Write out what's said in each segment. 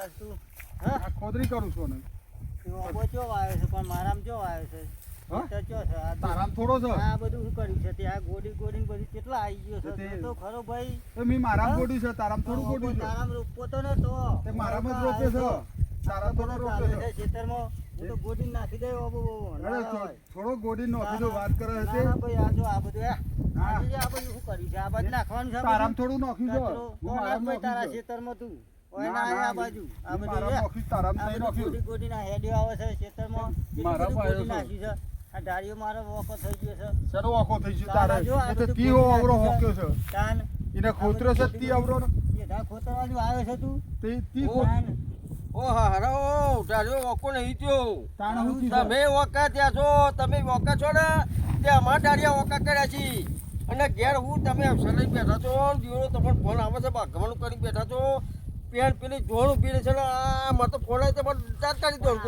હા? ખોદરી કરું છું ને ઓબો ચો આવ્યો છે પણ મારામાં ચો આવ્યો છે? હા? તો ચો છે આ તો- તારામ થોડો છે? આ બધું શું કર્યું છે તે આ ગોડી ગોડી બધું કેટલા આવી ગયો છે? તો ખરો ભાઈ. તો મેં મારામ હા? છે તારામ થોડું ઓબો છે. તારામાં રોપવો તો નતો. તે મારામાં જ રોપે છે. તારા થોડો રોપે છે ખેતરમાં. હું તો ગોડી નાખી દે ઓબો ઓબો. ના અરે ના થો- હોય. થોડો ગોડી નાખી દો વાત કરે છે. ના ભાઈ આ જો આ બધું આ આ બધું શું કર્યું છે આ બાજુ નાખવાનું છે તારામ થોડું નાખ્યું છે. તારા ખેતરમાં તું? આ બાજુ. બધું નહીં ગોડી ગોડીના હેડિયો આવે છે ખેતરમાં. મારા પાસે નાખ્યું છે. આ ડાળીઓ મારો વોકો થઈ ગયો છે. શેનો વાંકો થઈ છે તારે એ તો તીઓ અવરો હોક્યો છે. તાન એને ખોતરો છે તી અવરો ને. એ ઢા ખોતરવાળું આવે છે તું? તે તી ઓ. ઓ હારો ડાળીઓ વોકો નહીં થયો. તમે વોકા ત્યાં છો તમે વોકા છો ને? તે અમારા ડાળિયા વોકા કર્યા છે. અને ઘેર હું તમે અવસર બેઠા છો દીવડો તમને ફોન આવે છે ભાગવાનું કરી બેઠા છો. પેન પેલી ધોણું પીડે છે ને આ મારે તો ફોડાય તો પણ તાત્કાલિક કરું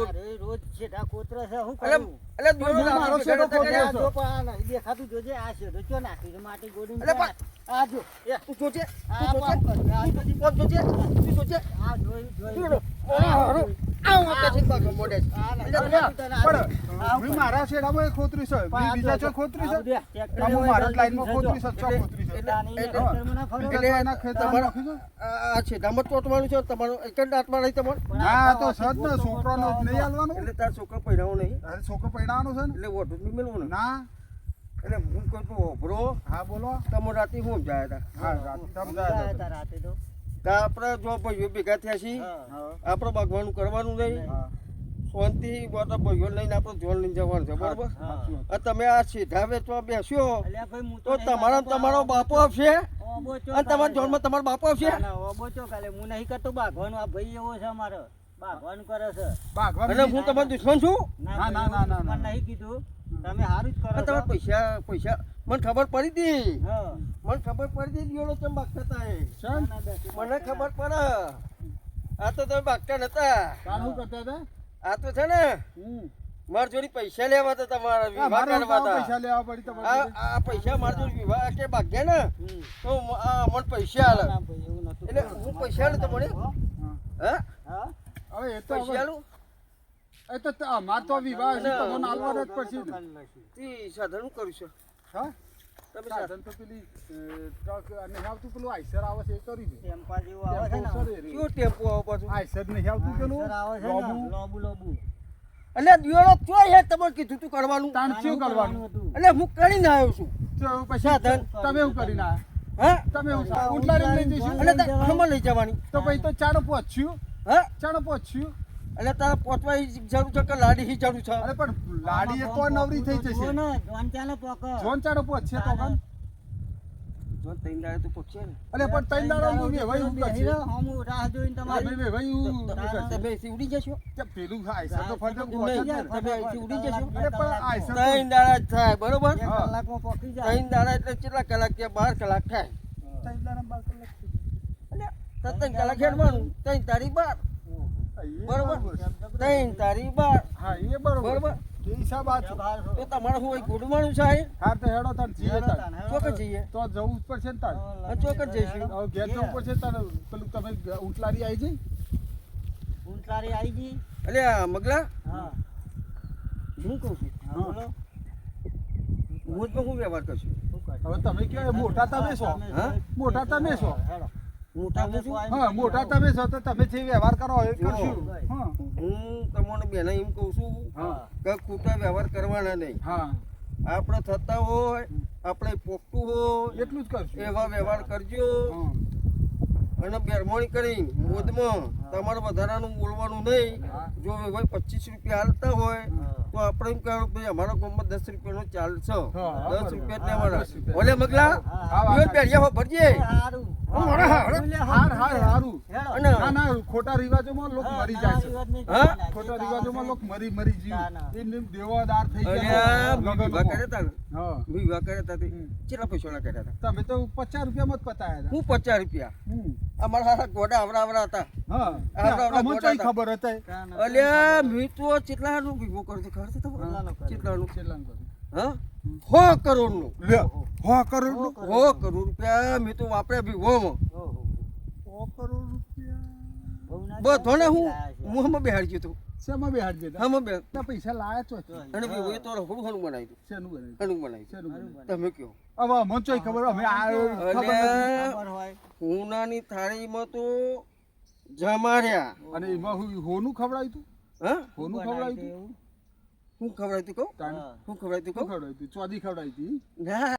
રોજ છે. આ ખોતરે છે શું કરું એટલે પણ મારો છે તો બેઠા છે જો પણ દેખાતું જોજે આ છે નાખ્યું છે માટી ગોડી એટલે આ જો એ તું જોજે તું જોજે. આ જોજે તું જોજે. આ જોઈ જોઈ મારા શેડામાં એ ખોતરી છે બીજા ખોતરી છે? બધું ટ્રેક્ટર આ હું મારા લાઈનમાં ખોતરી છે ખોતરી છે. એટલે-? આ ચોટવાનું છે તમારું એક જ દાંતમાં નહીં તમારો? ના તો તો ને છોકરાનો નહીં હાલવાનું? એટલે તાર છોકરો પહેરાવો નહીં. અરે છોકરો પૈણાવાનો છે ને? એટલે વોટું નહીં મેળવું ના. એટલે હું કોઈ તો હા બોલો. તમે રાતે હું જાય હતા હા રાતે સમજાયા સમજાયા હતા રાતે તો. તો આપણે જો ભાઈઓ ભેગા થયા છીએ હા. હા. આપણે બાગવાનું કરવાનું નહીં. શાંતિ બધા ભાઈઓ લઈને આપણે લઈને જવાનું છે બરોબર? આ તમે આ સીધા વેચવા બેસ્યો. ભાઈ હું તો તમારા તમારો બાપો આપશે અને તમારા કાલે તમારો બાપો આપશે ઓબો ચો કાલે હું નહીં કરતો બાગવાનું આ ભાઈ એવો છે અમારો. બાગવાનું કરે છે. અને હું તમારો દુશ્મન છું? ના, ના, ના, એવું ના, મને ના. નહીં કીધું. તમે સારું જ કરો તમે પૈસા પૈસા મને ખબર પડી હતી હા. મને ખબર પડી હતી દિયોળો તમે બાગતા હતા મને ખબર પડે. આ તો તમે બાગતા નતા. શું કરતા હતા? આ તો છે ને માર જોડી પૈસા લેવા હતા તમારા વિવાહ કરવા હતા. પૈસા લેવા પડી તમારે આ પૈસા માર જોડી વિવાહ કે ભાગ્યા ને તો આ મને પૈસા આલે. એવું એટલે હું પૈસા લે તમને? હે? હવે એ તો પૈસા લઉં આલું? એ તો અમાર તો વિવાહ છે ના. તમને આલવાના જ પડશે ને. કરી લઈશું. તી સાધન કરું છું. હા? તમે સાધન સાધન તો પેલી ટ્રક નહીં આવતું પેલું આઈસર આવે છે એ કરી દે. ટેમ્પા જેવું આવે છે ને ટેમ્પો સર એ રહ્યું. કયો ટેમ્પો આવો પાછું? આઈસર નહીં આવતું પેલું? સર આવે છે લોબુ. લોબુ લોબુ. એટલે કીધું તું કરવાનું. તાણ શું કરવાનું? એટલે હું કરીને આવ્યો છું. તો પછી સાધન. તમે એવું કરીને આવ્યા? હા? તમે એવું લઈ જઈશું. એટલે ખમણ લઈ જવાની. તો પછી તો ચાણો પહોંચ્યું? હા? ચાણો પહોંચ્યું? એટલે તારે પોતવા જરૂર છે કે લાડી જરૂર છે અરે પણ લાડી એ તો નવરી થઈ જશે જોન ચાલે પોક. જોન પોક છે તો કામ જોન તઈને દાડે પોક છે ને અરે પણ તૈન દાડા હું ભાઈ હું કરશે રહો, હમું રાહ જોઈને તમારી. તમે વેવાઈ હું તમે સી ઉડી જશો તે પેલું આઈસર તો ફરજો. તમે સી ઉડી જશો? અરે પણ આઈસર તો- ત્રણ દાડા થાય બરોબર. કલાકમાં પોકી જાય. દાડા એટલે કેટલા કલાક કે બાર કલાક થાય તૈન દાડા બાર કલાક થઈ. એટલે તો ત્રણ કલાક હેડવાનું ત્રણ તારીખ બાર હા, એ બરોબર? છે. ત્રણ તારીખ બાર. હા એ બરોબર. બરોબર. હિસાબ આ તો તમારે હું અહીં છે હા તો હેડો તાર તાર. ચોક્કસ જઈએ. તો જવું પડશે ને તાર. હા, ચોક્કસ જઈશું. હવે ઘેર જવું પડશે તાર પેલું તમે ઉટલારી આવી જઈ? ઊંટલારી આવી ગઈ. એટલે મગલા? હા. હું કહું છું? હા, હા. બોલો. હું હું વ્યવહાર કરશું. હવે તમે કે મોટા તમે છો? હા? મોટા તમે છો? હેડો. મોટા હું છું હા મોટા તમે છો તો તમે જે વ્યવહાર કરો એ કરશું. હું. તમને બેના એમ કહું છું કે ખોટા વ્યવહાર કરવાના નહીં. આપણે થતા હોય આપણે પોખતું હોય એટલું જ કરશું. એવા વ્યવહાર કરજો. અને બેરમોણી કરી મોદમાં તમારે વધારાનું બોલવાનું નહીં. જો ભાઈ પચીસ રૂપિયા હાલતા હોય આપણે એમ કહેવાનું ભાઈ અમારો ગામમાં દસ રૂપિયાનો ચાલ છે. દસ રૂપિયા લેવાના. ઓલે મગલા યો હો ભરજે. ખોટા રિવાજોમાં લોકો મરી જાય છે. હા? ખોટા રિવાજોમાં લોકો મરી મરી. જીવ. દેવાદાર થઈ ગયા વિવાહ કર્યા હતા વિવાહ કર્યા હતા કેટલા કર્યા હતા તમે તો પચાસ રૂપિયામાં જ પતાયા હું પચાસ રૂપિયા. અમારા હારા ગોડા આવડા આવડા હતા હા ગોડા ખબર હતા ના, ના. અલ્યા મેં તો કેટલાનું વિવો કરતો ખબર? કેટલાનું છેલ્લાનું કર્યું. કરોડનું લે હો કરોડનું કરોડ રૂપિયા મેં તો વિવોમાં ઓહો. સો કરોડ રૂપિયા બહુ ના હું મોહમાં. હું બેહાડી ગયો તો બે પૈસા લાયા છો અને બી એ તો રખડું ખાનું બનાવી દઉં શેનું બનાવ્યું? ખાનું બનાવી શેનું સારું બનાવ્યું? બને. તમે કયો હવે અમને ચોય ખબર અમે ખબર હોય. ઉનાની થાળીમાં તો જમાર્યા અને એમાં હું હોનું ખવડાવ્યું તું? હા? હોનું ખવડાવ્યું તું? એવું. ખવડાવ્યું તું કહું? હા. ખવડાવ્યું તું કહું? ખવડાવ્યું તું? ચોદી ખવડાવી હતી ના.